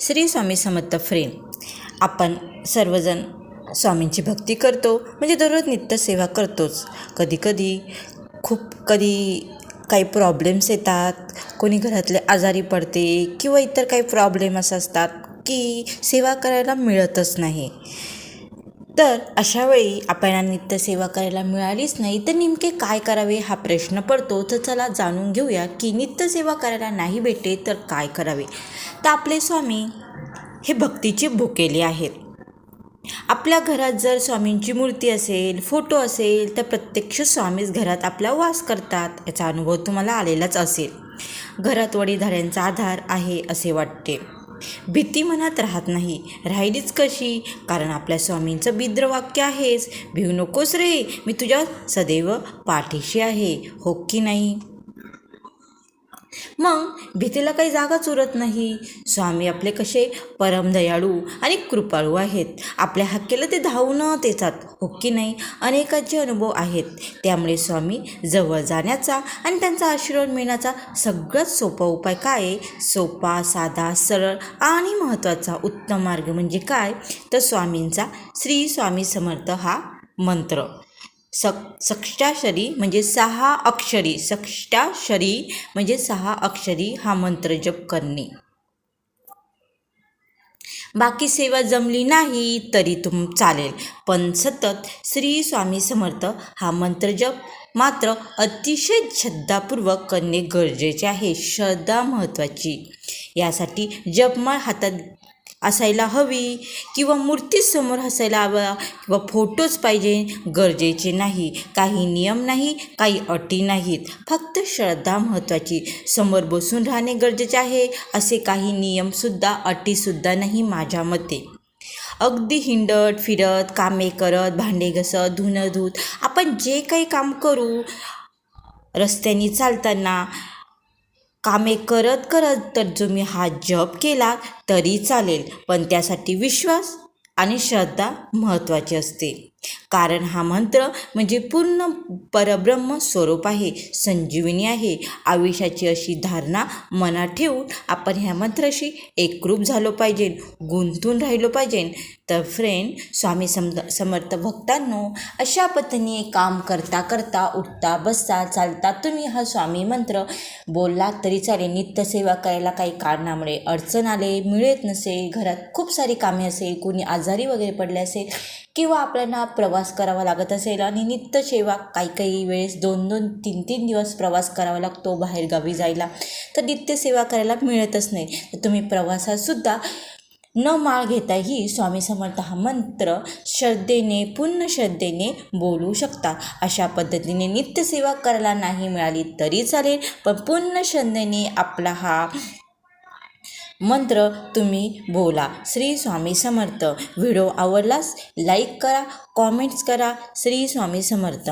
श्री स्वामी समर्थ frame. आपण सर्वजण स्वामींची भक्ती करतो म्हणजे दररोज नित्यसेवा करतोच. कधीकधी खूप कधी काही प्रॉब्लेम्स येतात कोणी घरातले आजारी पडते किंवा इतर काही प्रॉब्लेम असं असतात की सेवा करायला मिळतच नाही. तर अशावेळी आपल्याला नित्यसेवा करायला मिळालीच नाही तर नेमके काय करावे हा प्रश्न पडतो? तर चला जाणून घेऊया की नित्यसेवा करायला नाही भेटे तर काय करावे? तर आपले स्वामी हे भक्तीचे भुकेले आहेत. आपल्या घरात जर स्वामींची मूर्ती असेल फोटो असेल तर प्रत्यक्ष स्वामीच घरात आपला वास करतात याचा अनुभव तुम्हाला आलेलाच असेल. घरात वडीलधाऱ्यांचा आधार आहे असे वाटते. भीती मनात राहत नाही. राहिलीच कशी? कारण आपल्या स्वामींचं बिद्र वाक्य आहेच. भिऊ नकोस रे मी तुझ्या सदैव पाठीशी आहे. हो की नाही? मग भीतीला काही जागाच उरत नाही. स्वामी आपले कसे परमदयाळू आणि कृपाळू आहेत. आपल्या हक्केला ते धावणं देतात हो की नाही? अनेकांचे अनुभव आहेत. त्यामुळे स्वामी जवळ जाण्याचा आणि त्यांचा आशीर्वाद मिळण्याचा सगळ्यात सोपा उपाय काय आहे? सोपा साधा सरळ आणि महत्त्वाचा उत्तम मार्ग म्हणजे काय? तर स्वामींचा श्री स्वामी समर्थ हा मंत्र. सक सक्षाक्षरी म्हणजे सहा अक्षरी सक्षाक्षरी म्हणजे सहा अक्षरी हा मंत्र जप करणे. बाकी सेवा जमली नाही तरी तुम चालेल पण सतत श्री स्वामी समर्थ हा मंत्र जप मात्र अतिशय श्रद्धापूर्वक करणे गरजेचे आहे श्रद्धा महत्त्वाची. यासाठी जपमाळ हातात असायला हवी किंवा मूर्तीसमोर हसायला हवा किंवा फोटोच पाहिजे गरजेचे नाही. काही नियम नाही काही अटी नाहीत. फक्त श्रद्धा महत्त्वाची. समोर बसून राहणे गरजेचे आहे असे काही नियमसुद्धा अटीसुद्धा नाही माझ्या मते. अगदी हिंडत फिरत कामे करत भांडे घसत धुणं धुत आपण जे काही काम करू रस्त्याने चालताना कामे करत करत तर तुम्ही हा जप केला तरी चालेल पण त्यासाठी विश्वास आणि श्रद्धा महत्त्वाची असते. कारण हा मंत्र म्हणजे पूर्ण परब्रह्म स्वरूप आहे संजीवनी आहे. आयुष्याची अशी धारणा मनात ठेवून आपण ह्या मंत्राशी एकरूप झालो पाहिजे गुंतून राहिलो पाहिजे. तर फ्रेंड स्वामी सम समर्थ भक्तांनो अशा पद्धतीने काम करता करता उठता बसता चालता तुम्ही हा स्वामी मंत्र बोलला तरी चालेल. नित्यसेवा करायला काही कारणामुळे अडचण आले मिळत नसेल घरात खूप सारी कामे असेल कोणी आजारी वगैरे पडले असेल किंवा आपल्याला प्रवास करावा लागत असेल आणि नित्यसेवा काही काही वेळेस दोन दोन तीन तीन दिवस प्रवास करावा लागतो बाहेरगावी जायला. तर नित्यसेवा करायला मिळतच नाही. तर तुम्ही प्रवासातसुद्धा न माळ घेताही स्वामी समर्थ हा मंत्र श्रद्धेने पूर्ण श्रद्धेने बोलू शकता. अशा पद्धतीने नित्यसेवा करायला नाही मिळाली तरी चालेल पण पूर्ण श्रद्धेने आपला हा मंत्र तुम्ही बोला. श्री स्वामी समर्थ. व्हिडिओ आवडलास लाईक करा कॉमेंट्स करा. श्री स्वामी समर्थ.